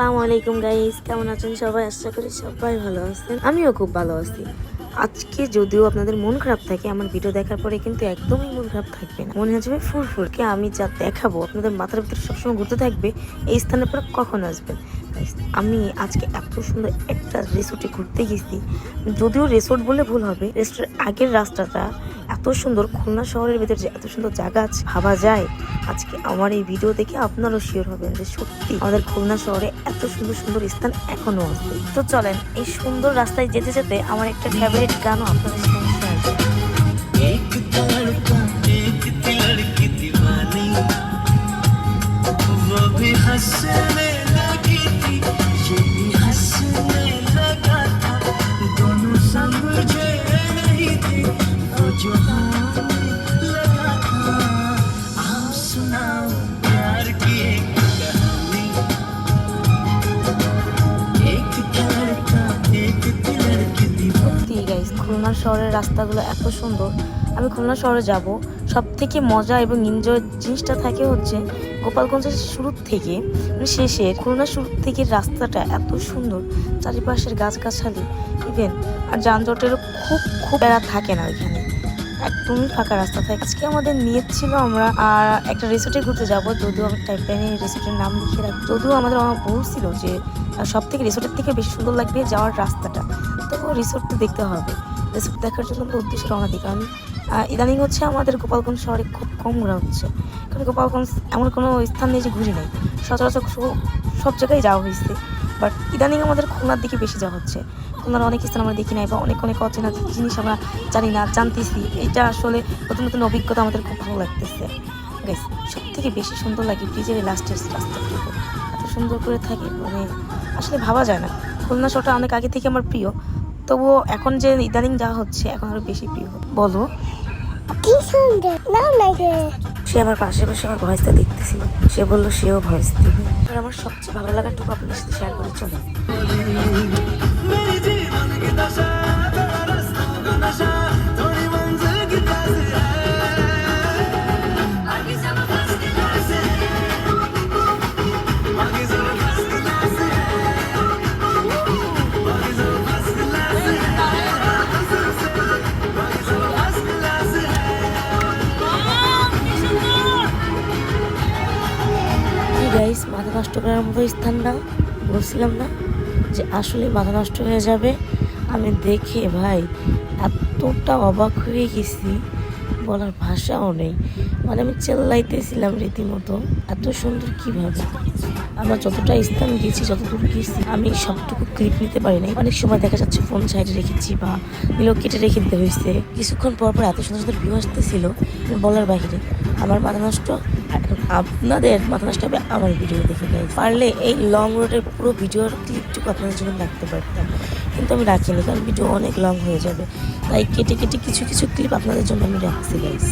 আসসালামু আলাইকুম গাইস কেমন আছেন সবাই? আশা করি সবাই ভালো আছেন। আমিও খুব ভালো আছি। আজকে যদিও আপনাদের মন খারাপ থাকে, আমার ভিডিও দেখার পরে কিন্তু একদমই মন খারাপ থাকবে না। মনে হচ্ছে ফুরফুরকে আমি যা দেখাবো, আপনাদের মাথার ভিতরে সবসময় ঘুরতে থাকবে, এই স্থানের পরে কখন আসবেন? আমি আজকে এত সুন্দর একটা রিসোর্টে ঘুরতে গেছি। যদিও রিসোর্ট বলে ভুল হবে রিসোর্টের আগের রাস্তাটা এত সুন্দর, খুলনা শহরের ভিতরে যে এত সুন্দর জায়গা আছে, ভাবা যায়। আজকে আমার এই ভিডিও দেখে আপনারও শিওর হবেন যে সত্যি আমাদের খুলনা শহরে এত সুন্দর সুন্দর স্থান এখনও আছে। তো চলেন, এই সুন্দর রাস্তায় যেতে যেতে আমার একটা ফেভারিট গানও আপনাদের share রাস্তাগুলো এত সুন্দর, আমি খুলনা শহরে যাব। সব থেকে মজা এবং এনজয় জিনিসটা থাকে হচ্ছে গোপালগঞ্জের শুরু থেকে মানে শেষের খুলনা শুরু থেকে রাস্তাটা এত সুন্দর, চারিপাশের গাছগাছালি ইভেন আর যানজটেরও খুব খুব বেড়া থাকে না ওইখানে। একদমই ফাঁকা রাস্তা থাকে। আজকে আমাদের নিয়ত ছিল আমরা আর একটা রিসোর্টে ঘুরতে যাব, যদিও আমি টাইপ প্যানে রিসোর্টের নাম লিখে রাখি। যদিও আমাদের আমার বলছিল যে সব থেকে রিসোর্টের থেকে বেশি সুন্দর লাগবে যাওয়ার রাস্তাটা। তবুও রিসোর্ট তো দেখতে হবে। রিসোর্ট দেখার জন্য আমরা উদ্দেশ্যে রওনা দিই, কারণ ইদানিং হচ্ছে আমাদের গোপালগঞ্জ শহরে খুব কম ঘোরা হচ্ছে। কারণ গোপালগঞ্জ এমন কোনো স্থান নেই যে ঘুরি নেই। সচরাচর সব- জায়গায় যাওয়া হয়েছে। বাট ইদানিং আমাদের খুলনার দিকে বেশি যাওয়া হচ্ছে। খুলনার অনেক স্থান আমরা দেখি নাই বা অনেক অনেক অচেনা জিনিস আমরা জানি না, জানতেছি। এটা আসলে নতুন নতুন অভিজ্ঞতা আমাদের খুব ভালো লাগতেছে। গাইস সব থেকে বেশি সুন্দর লাগে ব্রিজের লাস্টের রাস্তাগুলো এত সুন্দর করে থাকে মানে আসলে ভাবা যায় না। খুলনা শহরটা অনেক আগে থেকে আমার প্রিয়। তবুও এখন যে ইদানিং যা হচ্ছে এখন আরও বেশি প্রিয়। বলো। কি সুন্দর। লাগে সে আমার পাশে পাশে আমার ভয়েসটা দেখতেছিল সে বলল সেও ভয়েস দিবে। আর আমার সবচেয়ে ভালো লাগাটুকু আপনার সাথে শেয়ার করে চলে। নষ্ট স্থান না, বলছিলাম না যে আসলে মাথা নষ্ট হয়ে যাবে। আমি দেখে ভাই এতটা অবাক হয়ে গেছি, বলার ভাষাও নেই। মানে আমি চেল্লাইতেছিলাম রীতিমতো, এত সুন্দর কীভাবে? আমরা যতটা স্থান গেছি যত দূর গেছি, আমি সবটুকু ক্লিপ নিতে পারি নাই। অনেক সময় দেখা যাচ্ছে ফোন সাইডে রেখেছি বা নিলেও কেটে রেখে দিতে হয়েছে। কিছুক্ষণ পর পর এত সুন্দর সুন্দর ভিউ আসতেছিল, বলার বাইরে আমার মাথা নষ্ট এখন আপনাদের মাথা নষ্ট হবে আমার ভিডিও দেখে নেই পারলে এই লং রোডের পুরো ভিডিওর ক্লিপটুকু আপনাদের জন্য রাখতে পারতাম। কিন্তু আমি রাখিনি, কারণ ভিডিও অনেক লং হয়ে যাবে। তাই কেটে কেটে কিছু কিছু ক্লিপ আপনাদের জন্য আমি রাখছি গাইজ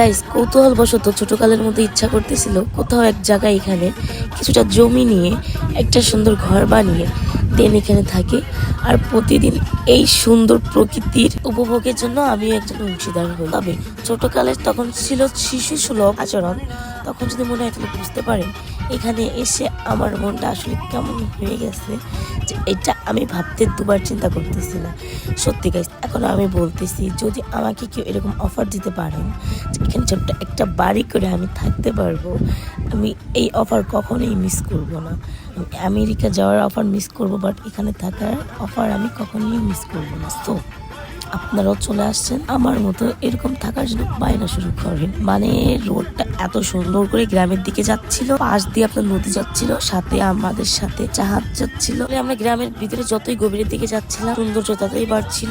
গাইস কৌতূহল বশত ছোটকালের মধ্যে ইচ্ছা করতেছিল কোথাও এক জায়গায় এখানে কিছুটা জমি নিয়ে, একটা সুন্দর ঘর বানিয়ে, দেন এখানে থাকে। আর প্রতিদিন এই সুন্দর প্রকৃতির উপভোগের জন্য আমি একজন অংশীদার হই। তবে ছোটকালে তখন ছিল শিশু সুলভ আচরণ। তখন যদি মনে হয় বুঝতে পারেন এখানে এসে আমার মনটা আসলে কেমন হয়ে গেছে যে এটা আমি ভাবতে দুবার চিন্তা করতেছি না। সত্যি গাইস এখন আমি বলতেছি, যদি আমাকে কেউ এরকম অফার দিতে পারেন এখানে ছোট্ট একটা বাড়ি করে আমি থাকতে পারব, আমি এই অফার কখনোই মিস করব না। আমি আমেরিকা যাওয়ার অফার মিস করব বাট এখানে থাকার অফার আমি কখনোই মিস করব না। তো আপনারাও চলে আসছেন। আমার মতো এরকম থাকার জন্য বায়না শুরু করেন মানে রোডটা এত সুন্দর করে গ্রামের দিকে যাচ্ছিল, পাশ দিয়ে আপনার নদী যাচ্ছিল, সাথে আমাদের সাথে জাহাজ যাচ্ছিল। আমরা গ্রামের ভিতরে যতই গভীরের দিকে যাচ্ছিলাম, সৌন্দর্য ততই বাড়ছিল,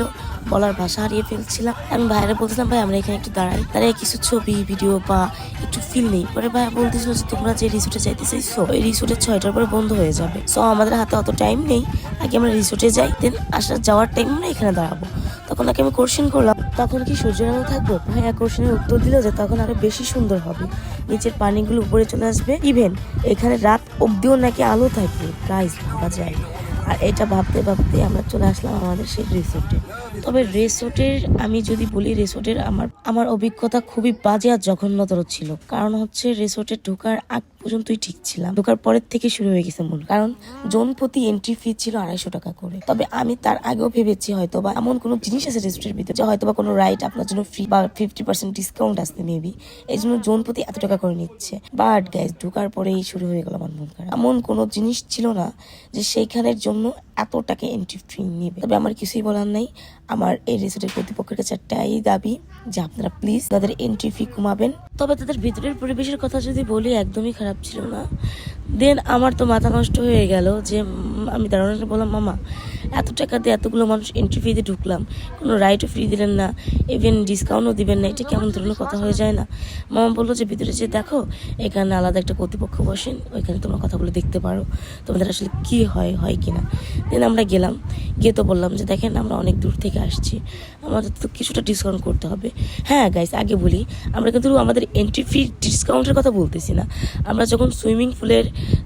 বলার ভাষা হারিয়ে ফেলছিলাম। আমি ভাইরা বলছিলাম ভাই, আমরা এখানে একটু দাঁড়াই। দাঁড়াই কিছু ছবি ভিডিও বা একটু ফিল নেই। পরে ভাইয়া বলতেছিল যে, তোমরা যে রিসোর্টে যাইতে চাইছো, ওই রিসোর্টে ছয়টার পরে বন্ধ হয়ে যাবে। সো আমাদের হাতে অত টাইম নেই। আগে আমরা রিসোর্টে যাই দেন আসা যাওয়ার টাইম আমরা এখানে দাঁড়াবো। তাকে আমি কোশ্চেন করলাম, তখন কি সূর্যের আলো থাকব? ভাইয়া কোশ্চেনের উত্তর দিল যে তখন আরও বেশি সুন্দর হবে। নিচের পানিগুলো উপরে চলে আসবে। ইভেন এখানে রাত অব্দিও নাকি আলো থাকবে। গাইজ ভাবা যায় আর এটা ভাবতে ভাবতে আমরা চলে আসলাম আমাদের সেই রিসোর্টে তবে রিসোর্টের আমি যদি বলি রিসোর্টের আমার আমার অভিজ্ঞতা খুবই বাজে আর জঘন্যতর ছিল। কারণ হচ্ছে রিসোর্টে ঢোকার আগ পর্যন্তই ঠিক ছিলাম। ঢোকার পরের থেকে শুরু হয়ে গেছে মন কারণ জন প্রতি এন্ট্রি ফি ছিল আড়াইশো টাকা করে। তবে আমি তার আগেও ভেবেছি হয়তো বা এমন কোনো জিনিস আছে রিসোর্টের ভিতরে, যে হয়তো বা কোনো রাইড আপনার জন্য ফ্রি বা ফিফটি পার্সেন্ট ডিসকাউন্ট আসতে মেবি এই জন্য জোন প্রতি এত টাকা করে নিচ্ছে। বাট গ্যাস ঢোকার পরেই শুরু হয়ে গেল আমার মন খারাপ। এমন কোনো জিনিস ছিল না যে সেইখানের জন্য como এত টাকা এন্ট্রি ফি নেবে। তবে আমার কিছুই বলার নাই। আমার এই রিসোর্টের কর্তৃপক্ষের কাছে একটাই দাবি যে আপনারা প্লিজ তাদের এন্ট্রি ফি কমাবেন। তবে তাদের ভিতরের পরিবেশের কথা যদি বলি, একদমই খারাপ ছিল না। দেন আমার তো মাথা নষ্ট হয়ে গেল যে আমি দাঁড়ানোকে বললাম, মামা, এত টাকা দিয়ে এতগুলো মানুষ এন্ট্রি ফি দিয়ে ঢুকলাম। কোনো রাইটও ফ্রি দিলেন না। ইভেন ডিসকাউন্টও দিবেন না। এটা কেমন ধরনের কথা হয়ে যায় না? মামা বলল যে, ভিতরে যে দেখো, এখানে আলাদা একটা কর্তৃপক্ষ বসেন। ওইখানে তোমরা কথা বলে দেখতে পারো। তোমাদের আসলে কি হয় হয় কিনা? দেন আমরা গেলাম। গিয়ে তো বললাম যে, দেখেন, আমরা অনেক দূর থেকে আসছি। আমাদের তো কিছুটা ডিসকাউন্ট করতে হবে। হ্যাঁ গাইস আগে বলি, আমরা কিন্তু আমাদের এন্ট্রি ফি ডিসকাউন্টের কথা বলতেছি না। আমরা যখন সুইমিং পুলের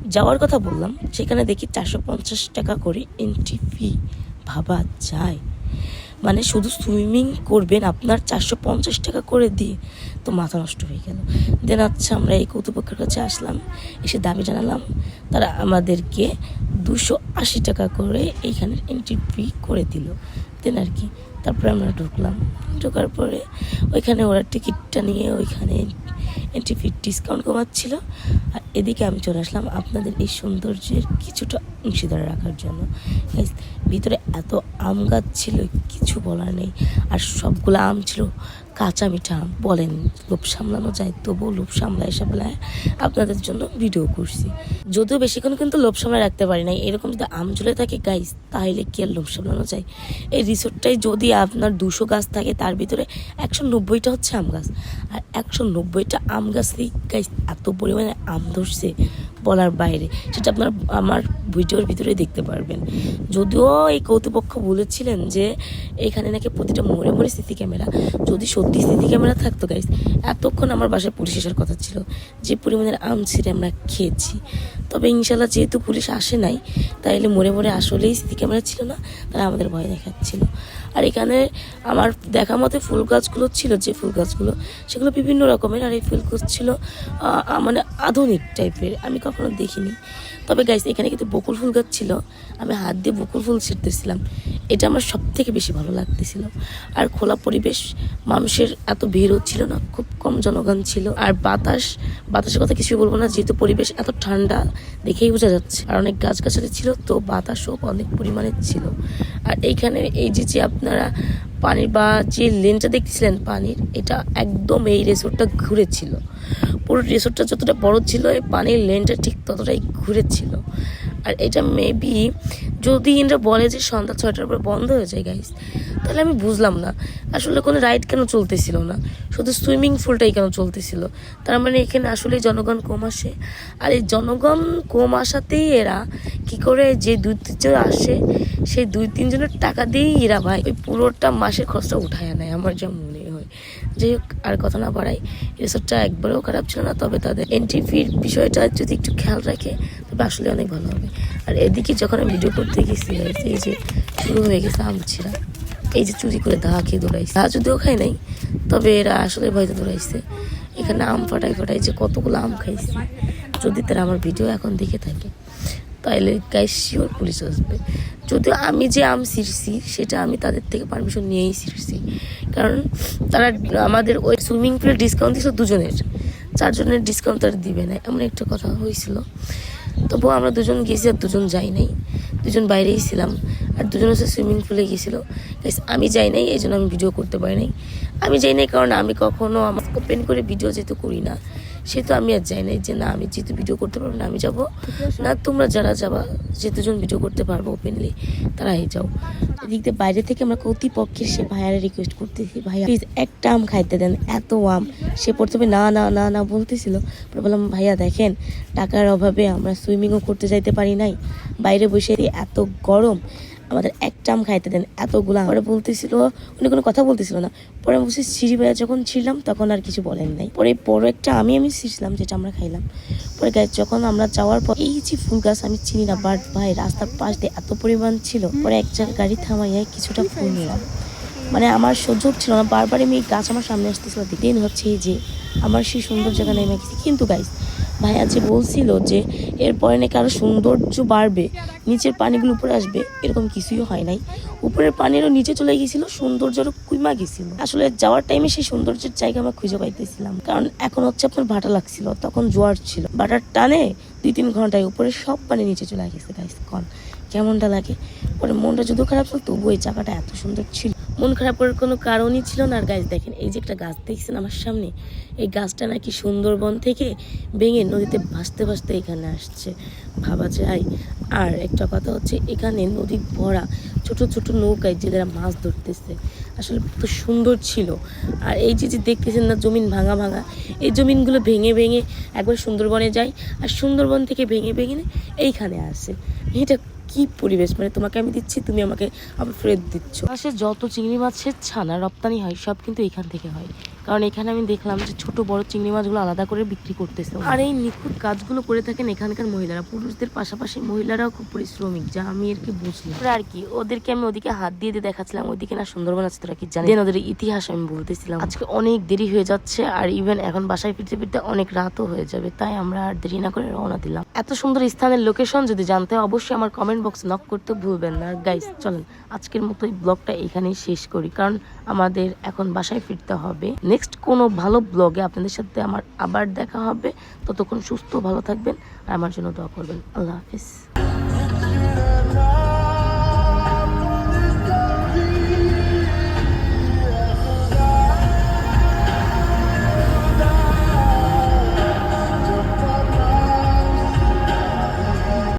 যাওয়ার কথা বললাম, সেখানে দেখি চারশো পঞ্চাশ টাকা করে এন্ট্রি ফি ভাবা যায়। মানে শুধু সুইমিং করবেন আপনার চারশো পঞ্চাশ টাকা করে দিয়ে, তো মাথা নষ্ট হয়ে গেল। দেন আচ্ছা আমরা এই কৌতুপক্ষের কাছে আসলাম, এসে দাবি জানালাম, তারা আমাদেরকে দুশো আশি টাকা করে এইখানে এন্ট্রি ফি করে দিল। দেন আর কি, তারপরে আমরা ঢুকলাম। ঢোকার পরে ওইখানে ওরা টিকিটটা নিয়ে ওইখানে এন্ট্রি ফি ডিসকাউন্ট কমাচ্ছিল। আর এদিকে আমি চলে আসলাম আপনাদের এই সৌন্দর্যের কিছুটা অংশীদার রাখার জন্য। ভিতরে এত আম গাছ ছিল, কিছু বলার নেই। আর সবগুলো আম ছিল। কাঁচা মিঠা বলেন, লোভ সামলানো যায়, তবুও লোভ সামলায় সামলায় আপনাদের জন্য ভিডিও করছি। যদিও বেশিক্ষণ কিন্তু লোভ সামলায় রাখতে পারি না এরকম যদি আম ঝুলে থাকে গাইস তাহলে কি আর লোভ সামলানো যায়? এই রিসোর্টটাই যদি আপনার দুশো গাছ থাকে, তার ভিতরে একশো নব্বইটা হচ্ছে আম গাছ। আর একশো নব্বইটা আম গাছই গাইস এত পরিমাণে আম ধরছে বলার বাইরে। সেটা আপনার, আমার ভিডিওর ভিতরে দেখতে পারবেন। যদিও এই কৌতুপক্ষ বলেছিলেন যে, এখানে নাকি প্রতিটা মোড়ে মোড়ে সিসি ক্যামেরা। যদি সত্যি সিসি ক্যামেরা থাকতো গাইস এতক্ষণ আমার বাসায় পুলিশ আসার কথা ছিল, যে পরিমাণের আম ছিঁড়ে আমরা খেয়েছি। তবে ইনশাল্লাহ যেহেতু পুলিশ আসে নাই, তাইলে মোড়ে মোড়ে আসলেই সিসি ক্যামেরা ছিল না, তারা আমাদের ভয় দেখাচ্ছিল। আর এখানে আমার দেখা মতে ফুল গাছগুলো ছিল, যে ফুল গাছগুলো, সেগুলো বিভিন্ন রকমের আর এই ফুল গাছ ছিল মানে আধুনিক টাইপের আমি কখনো দেখিনি। তবে গাইস এখানে কিন্তু বকুল ফুল গাছ ছিল। আমি হাত দিয়ে বকুল ফুল ছিঁড়তেছিলাম। এটা আমার সব থেকে বেশি ভালো লাগতেছিল। আর খোলা পরিবেশ, মানুষের এত ভিড়ও ছিল না, খুব কম জনগণ ছিল। আর বাতাস, বাতাসের কথা কিছুই বলব না, যেহেতু পরিবেশ এত ঠান্ডা, দেখেই বোঝা যাচ্ছে। আর অনেক গাছগাছালি ছিল, তো বাতাসও অনেক পরিমাণে ছিল। আর এইখানে এই যে যে আপনারা পানির বা যে লেনটা দেখতেছিলেন পানির, এটা একদম এই রেসোর্টটা ঘুরেছিল পুরো রেসোর্টটা যতটা বড় ছিল, এই পানির লেনটা ঠিক ততটাই ঘুরেছিল আর এটা মেবি যদি এরা বলে যে সন্ধ্যা ছয়টার পর বন্ধ হয়ে যায় গাইস তাহলে আমি বুঝলাম না। আসলে কোনো রাইড কেন চলতেছিল না? শুধু সুইমিং পুলটাই কেন চলতেছিল? তার মানে এখানে আসলে জনগণ কম আসে। আর এই জনগণ কম আসাতেই এরা কি করে যে দুই তিনজন আসে, সেই দুই তিনজনের টাকা দিয়েই এরা ভাই ওই পুরোটা মাসের খরচটা উঠায় নেয়, আমার যা মনে হয়। যাই হোক, আর কথা না বাড়াই রিসোর্টটা একবারেও খারাপ ছিল না, তবে তাদের এন্ট্রি ফির বিষয়টা যদি একটু খেয়াল রাখে, তবে আসলে অনেক ভালো হবে। আর এদিকে যখন আমি ভিডিও করতে গেছি, এই যে শুরু হয়ে গেছে আমছিরা। এই যে চুরি করে দাহা খেয়ে দৌড়াইছে। দাহা যদিও খাই নাই, তবে এরা আসলে ভয়তে দৌড়াইছে। এখানে আম ফাটাই ফাটাই যে কতগুলো আম খাইছি। যদি তারা আমার ভিডিও এখন দেখে থাকে, তাহলে গাইস শিওর পুলিশ আসবে। যদিও আমি যে আম ছিঁড়ছি, সেটা আমি তাদের থেকে পারমিশন নিয়েই ছিঁড়ছি। কারণ তারা আমাদের ওই সুইমিং পুলে ডিসকাউন্ট দিয়েছিল দুজনের। চারজনের ডিসকাউন্ট তারা দিবে না। এমন একটা কথা হয়েছিল। তবুও আমরা দুজন গেছি আর দুজন যাই নাই। দুজন বাইরেই ছিলাম আর দুজন হচ্ছে সুইমিং পুলে গিয়েছিল। আমি যাই নাই, এই জন্য আমি ভিডিও করতে পারি নাই। আমি যাই নাই কারণ আমি কখনো আমার ওপেন করে ভিডিও যেহেতু করি না। সেহেতু আমি আর যাই নাই যে না, আমি যেহেতু ভিডিও করতে পারব না, আমি যাব। না, তোমরা যারা যাবা যে দুজন ভিডিও করতে পারব ওপেনলি তারাই যাও। এদিক দিয়ে বাইরে থেকে আমরা কর্তৃপক্ষের সে ভাইয়ারে রিকোয়েস্ট করতেছি, ভাইয়া প্লিজ একটা আম খাইতে দেন, এত আম। সে প্রথমে না না না না, বলতেছিল। পরে বললাম, ভাইয়া, দেখেন, টাকার অভাবে আমরা সুইমিংও করতে যাইতে পারি নাই। বাইরে বসে এত গরম আমাদের একটা আম খাইতে দেন, এতগুলো পরে বলতেছিল, উনি কোনো কথা বলতেছিল না। পরে বসে সিঁড়ি বেড়া যখন ছিলাম, তখন আর কিছু বলেন নাই। পরে বড় একটা আমি আমি ছিঁড়ছিলাম যেটা আমরা খাইলাম। পরে গাছ যখন আমরা যাওয়ার পর, এই যে ফুল গাছ আমি চিনি না বাট ভাই, রাস্তার পাশ দিয়ে এত পরিমাণ ছিল, পরে এক জায়গায় গাড়ি থামাইয়া কিছুটা ফুল নিলাম। মানে আমার সহ্য হচ্ছিল না বারবার আমি এই গাছ আমার সামনে আসতেছিল দিন হচ্ছে যে আমার সেই সুন্দর জায়গা নেমে কিন্তু গাইস ভাইয়া যে বলছিল যে এরপরে নাকি আরও সৌন্দর্য বাড়বে, নিচের পানিগুলো উপরে আসবে, এরকম কিছুই হয় নাই। উপরের পানিরও নিচে চলে গেছিল সৌন্দর্যরও কুইমা গেছিল আসলে যাওয়ার টাইমে সেই সৌন্দর্যের জায়গা আমরা খুঁজে পাইতেছিলাম। কারণ এখন হচ্ছে আপনার ভাটা লাগছিল, তখন জোয়ার ছিল। ভাটার টানে দুই তিন ঘন্টায় উপরে সব পানি নিচে চলে গেছে গাইস কন কেমনটা লাগে? পরে মনটা যদিও খারাপ ছিল, তবুও এই জায়গাটা এত সুন্দর ছিল। মন খারাপ করার কোনো কারণই ছিল না। আর গাছ দেখেন, এই যে একটা গাছ দেখছেন আমার সামনে, এই গাছটা নাকি সুন্দরবন থেকে ভেঙে নদীতে ভাসতে ভাসতে এখানে আসছে। ভাবা যায়। আর একটা কথা হচ্ছে, এখানে নদী ভরা ছোট ছোট নৌকায় যে যারা মাছ ধরতেছে, আসলে তো সুন্দর ছিল। আর এই যে যে দেখতেছেন না, জমিন ভাঙা ভাঙা, এই জমিনগুলো ভেঙে ভেঙে একবার সুন্দরবনে যায় আর সুন্দরবন থেকে ভেঙে ভেঙে এইখানে আসে। এটা কি পরিবেশ? মানে তোমাকে আমি দিচ্ছি, তুমি আমাকে আবার ফেরত দিচ্ছ। আসে যত চিংড়ি মাছের ছানা রপ্তানি হয়, সব কিন্তু এখান থেকে হয়। কারণ এখানে আমি দেখলাম যে ছোট বড় চিংড়ি মাছগুলো আলাদা করে বিক্রি করতেছে আর এই নিখুঁত কাজগুলো করে থাকেন এখানকার মহিলারা। পুরুষদের পাশাপাশি মহিলারাও খুব পরিশ্রমিক যা আমি আর কি বুঝলাম আর কি ওদেরকে আমি ওদিকে হাত দিয়ে দিয়ে দেখাচ্ছিলাম ওইদিকে না সুন্দরবন আছে তোরা কি জানি ওদের ইতিহাস আমি বলতেছিলাম। আজকে অনেক দেরি হয়ে যাচ্ছে আর ইভেন এখন বাসায় ফিরতে ফিরতে অনেক রাতও হয়ে যাবে তাই আমরা আর দেরি না করে রওনা দিলাম। এত সুন্দর স্থানের লোকেশন যদি জানতে হয় অবশ্যই আমার কমেন্ট বক্সে নক করতে ভুলবেন না। গাইস চলেন আজকের মতো এই ব্লগটা এখানেই শেষ করি কারণ আমাদের এখন বাসায় ফিরতে হবে। নেক্সট কোনো ভালো ব্লগে আপনাদের সাথে আমার আবার দেখা হবে। ততক্ষণ সুস্থ, ভালো থাকবেন আর আমার জন্য দোয়া করবেন। আল্লাহ হাফিজ।